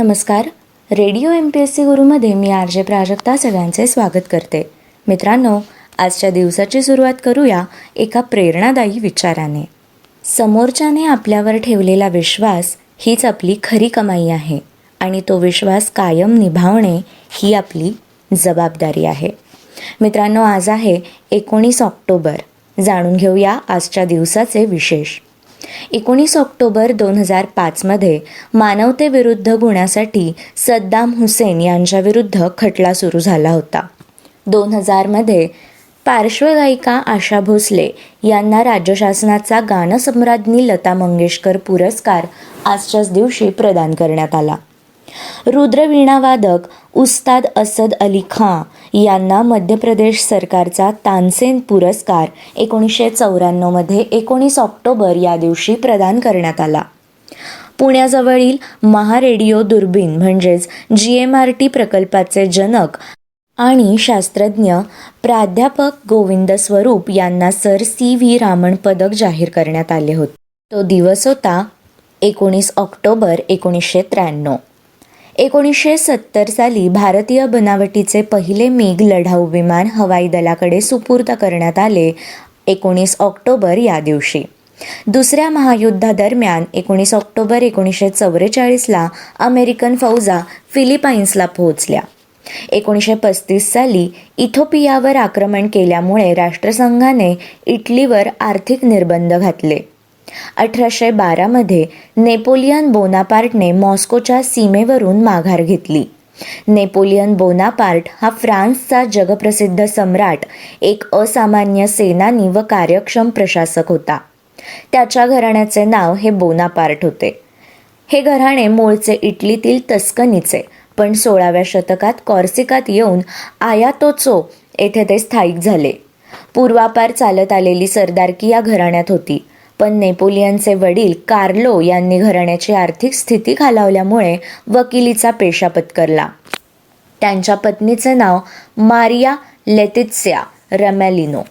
नमस्कार. Radio M P S C गुरुमध्ये मी R J Prajakta सगळ्यांचे स्वागत करते. मित्रांनो आजच्या दिवसाची सुरुवात करूया एका प्रेरणादायी विचाराने. समोरच्याने आपल्यावर ठेवलेला विश्वास हीच आपली खरी कमाई आहे आणि तो विश्वास कायम निभावणे ही आपली जबाबदारी आहे. मित्रांनो आज आहे एकोणीस ऑक्टोबर. जाणून घेऊया आजच्या दिवसाचे विशेष. एकोणीस ऑक्टोबर दोन हजार पाचमध्ये मानवतेविरुद्ध गुन्ह्यासाठी सद्दाम हुसेन यांच्याविरुद्ध खटला सुरू झाला होता. दोन हजारमध्ये पार्श्वगायिका आशा भोसले यांना राज्य शासनाचा गानसम्राज्ञी लता मंगेशकर पुरस्कार आजच्याच दिवशी प्रदान करण्यात आला. रुद्रवीणावादक उस्ताद असद अली खां यांना मध्य प्रदेश सरकारचा तानसेन पुरस्कार एकोणीसशे चौऱ्याण्णवमध्ये एकोणीस ऑक्टोबर या दिवशी प्रदान करण्यात आला. पुण्याजवळील महारेडिओ दुर्बीण म्हणजेच जी एम आर टी प्रकल्पाचे जनक आणि शास्त्रज्ञ प्राध्यापक गोविंद स्वरूप यांना सर सी व्ही रामण पदक जाहीर करण्यात आले होते. तो दिवस होता एकोणीस ऑक्टोबर एकोणीसशे त्र्याण्णव. एकोणीसशे सत्तर साली भारतीय बनावटीचे पहिले मेघ लढाऊ विमान हवाई दलाकडे सुपूर्द करण्यात आले एकोणीस ऑक्टोबर या दिवशी. दुसऱ्या महायुद्धादरम्यान एकोणीस ऑक्टोबर एकोणीसशे चौवेचाळीसला अमेरिकन फौजा फिलिपाईन्सला पोहोचल्या. एकोणीसशे पस्तीस साली इथोपियावर आक्रमण केल्यामुळे राष्ट्रसंघाने इटलीवर आर्थिक निर्बंध घातले. अठराशे बारामध्ये नेपोलियन बोनापार्टने मॉस्कोच्या सीमेवरून माघार घेतली. नेपोलियन बोनापार्ट हा फ्रान्सचा जगप्रसिद्ध सम्राट एक असामान्य सेनानी व कार्यक्षम प्रशासक होता. त्याच्या घराण्याचे नाव हे बोनापार्ट होते. हे घराणे मूळचे इटलीतील तस्कनीचे पण सोळाव्या शतकात कॉर्सिकात येऊन आयातोचो येथे ते स्थायिक झाले. पूर्वापार चालत आलेली सरदारकी या घराण्यात होती. पण नेपोलियनचे वडील कार्लो यांनी घराण्याची आर्थिक स्थिती खालावल्यामुळे वकिलीचा पेशा पत्करला. त्यांच्या पत्नीचे नाव मारिया लेतित्स्या रमॅलिनो.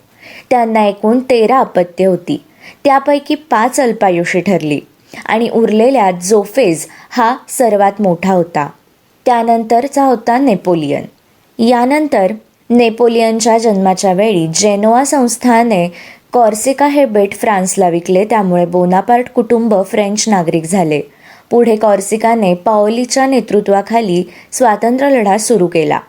त्यांना एकूण तेरा अपत्ये होती. त्यापैकी पाच अल्पायुषी ठरली आणि उरलेल्या जोफेज हा सर्वात मोठा होता. त्यानंतरचा होता नेपोलियन. यानंतर नेपोलियनच्या जन्माच्या वेळी जेनोआ संस्थाने कॉर्सिका हे बेट फ्रान्सला विकले त्यामुळे बोनापार्ट कुटुंब फ्रेंच नागरिक झाले. पुढे कॉर्सिकाने पाओलीच्या नेतृत्वाखाली स्वातंत्र्य लढा सुरू केला.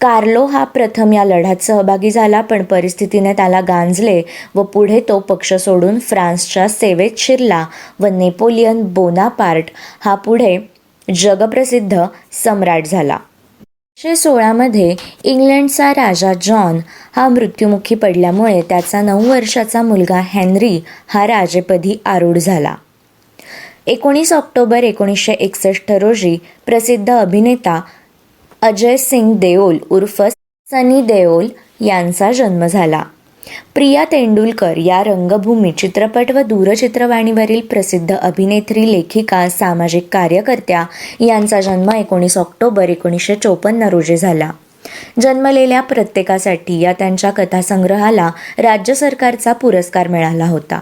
कार्लो हा प्रथम या लढ्यात सहभागी झाला पण परिस्थितीने त्याला गांजले व पुढे तो पक्ष सोडून फ्रान्सच्या सेवेत शिरला व नेपोलियन बोनापार्ट हा पुढे जगप्रसिद्ध सम्राट झाला. अठराशे सोळामध्ये इंग्लंडचा राजा जॉन हा मृत्युमुखी पडल्यामुळे त्याचा नऊ वर्षाचा मुलगा हेनरी हा राजेपदी आरूढ झाला. एकोणीस ऑक्टोबर एकोणीसशे एकसष्ट रोजी प्रसिद्ध अभिनेता अजय सिंग देओल उर्फ सनी देओल यांचा जन्म झाला. प्रिया तेंडुलकर या रंगभूमी चित्रपट व दूरचित्रवाणीवरील प्रसिद्ध अभिनेत्री लेखिका सामाजिक कार्यकर्त्या यांचा जन्म एकोणीस ऑक्टोबर एकोणीसशे चोपन्न रोजी झाला. जन्मलेल्या प्रत्येकासाठी या त्यांच्या कथासंग्रहाला राज्य सरकारचा पुरस्कार मिळाला होता.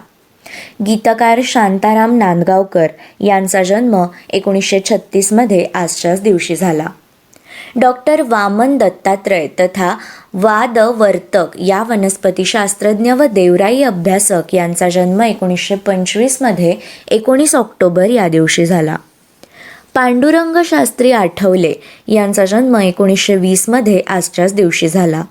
गीतकार शांताराम नांदगावकर यांचा जन्म एकोणीसशे छत्तीसमध्ये आजच्याच दिवशी झाला. डॉक्टर वामन दत्तात्रय तथा वादवर्तक या वनस्पतीशास्त्रज्ञ व देवराई अभ्यासक यांचा जन्म एकोणीसशे पंचवीसमध्ये एकोणीस ऑक्टोबर या दिवशी झाला. पांडुरंग शास्त्री आठवले यांचा जन्म एकोणीसशे वीसमध्ये आजच्याच दिवशी झाला.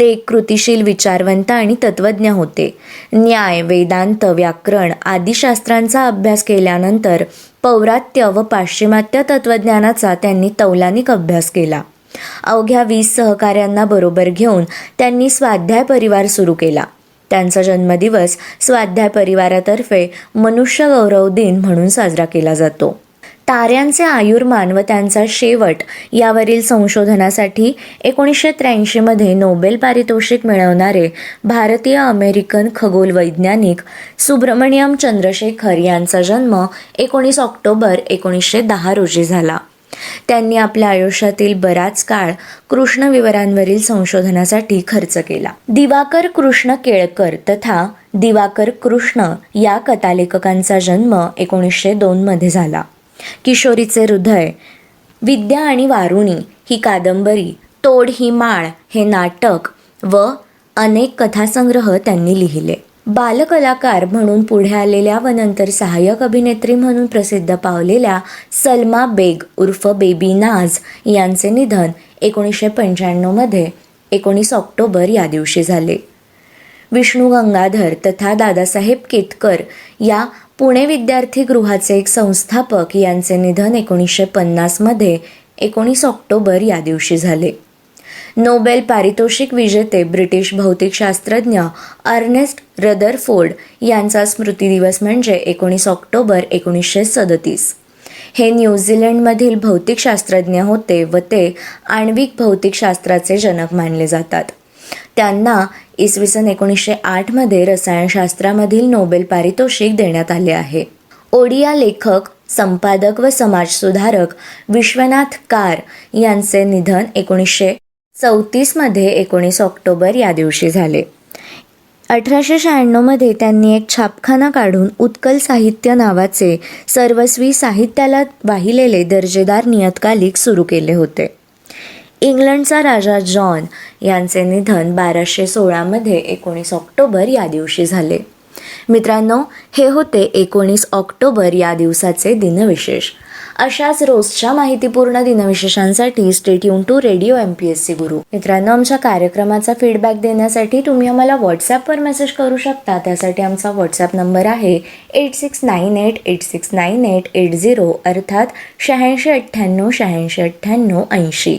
ते एक कृतिशील विचारवंत आणि तत्त्वज्ञ होते. न्याय वेदांत व्याकरण आदी शास्त्रांचा अभ्यास केल्यानंतर पौरात्य व पाश्चिमात्य तत्त्वज्ञानाचा त्यांनी तौलानिक अभ्यास केला. अवघ्या वीस सहकाऱ्यांना बरोबर घेऊन त्यांनी स्वाध्याय परिवार सुरू केला. त्यांचा जन्मदिवस स्वाध्याय परिवारातर्फे मनुष्य गौरव दिन म्हणून साजरा केला जातो. ताऱ्यांचे आयुर्मान व त्यांचा शेवट यावरील संशोधनासाठी एकोणीसशे त्र्याऐंशीमध्ये नोबेल पारितोषिक मिळवणारे भारतीय अमेरिकन खगोल वैज्ञानिक सुब्रमण्यम चंद्रशेखर यांचा जन्म एकोणीस ऑक्टोबर एकोणीसशे दहा रोजी झाला. त्यांनी आपल्या आयुष्यातील बराच काळ कृष्ण विवरांवरील संशोधनासाठी खर्च केला. दिवाकर कृष्ण केळकर तथा दिवाकर कृष्ण या कथालेखकांचा जन्म एकोणीसशे दोनमध्ये झाला. किशोरीचे हृदय. विद्या आणि वारुणी ही कादंबरी तोड ही माळ हे नाटक व अनेक कथासंग्रह त्यांनी लिहिले. बालकलाकार म्हणून पुढे आलेल्या व नंतर सहाय्यक अभिनेत्री म्हणून प्रसिद्ध पावलेल्या सलमा बेग उर्फ बेबी नाज यांचे निधन एकोणीसशे पंच्याण्णवमध्ये एकोणीस ऑक्टोबर या दिवशी झाले. विष्णू गंगाधर तथा दादासाहेब केतकर या पुणे विद्यार्थी गृहाचे एक संस्थापक यांचे निधन एकोणीसशे पन्नासमध्ये एकोणीस ऑक्टोबर या दिवशी झाले. नोबेल पारितोषिक विजेते ब्रिटिश भौतिकशास्त्रज्ञ अर्नेस्ट रदरफोर्ड यांचा स्मृतिदिवस म्हणजे एकोणीस ऑक्टोबर एकोणीसशे सदतीस. हे न्यूझीलंडमधील भौतिकशास्त्रज्ञ होते व ते आण्विक भौतिकशास्त्राचे जनक मानले जातात. त्यांना इसवी सन एकोणीसशे आठमध्ये रसायनशास्त्रामधील नोबेल पारितोषिक देण्यात आले आहे. ओडिया लेखक संपादक व समाजसुधारक विश्वनाथ कार यांचे निधन एकोणीसशे चौतीसमध्ये एकोणीस ऑक्टोबर या दिवशी झाले. अठराशे शहाण्णवमध्ये त्यांनी एक छापखाना काढून उत्कल साहित्य नावाचे सर्वस्वी साहित्याला वाहिलेले दर्जेदार नियतकालिक सुरू केले होते. इंग्लंडचा राजा जॉन यांचे निधन बाराशे सोळामध्ये एकोणीस ऑक्टोबर या दिवशी झाले. मित्रांनो हे होते एकोणीस ऑक्टोबर या दिवसाचे दिनविशेष. अशाच रोजच्या माहितीपूर्ण दिनविशेषांसाठी stay युन to radio M P S C Guru. मित्रांनो आमच्या कार्यक्रमाचा फीडबॅक देण्यासाठी तुम्ही आम्हाला व्हॉट्सॲपवर मेसेज करू शकता. त्यासाठी आमचा व्हॉट्सॲप नंबर आहे eight six nine eight eight six nine eight eight zero अर्थात शहाऐंशी अठ्ठ्याण्णव शहाऐंशी अठ्ठ्याण्णव ऐंशी.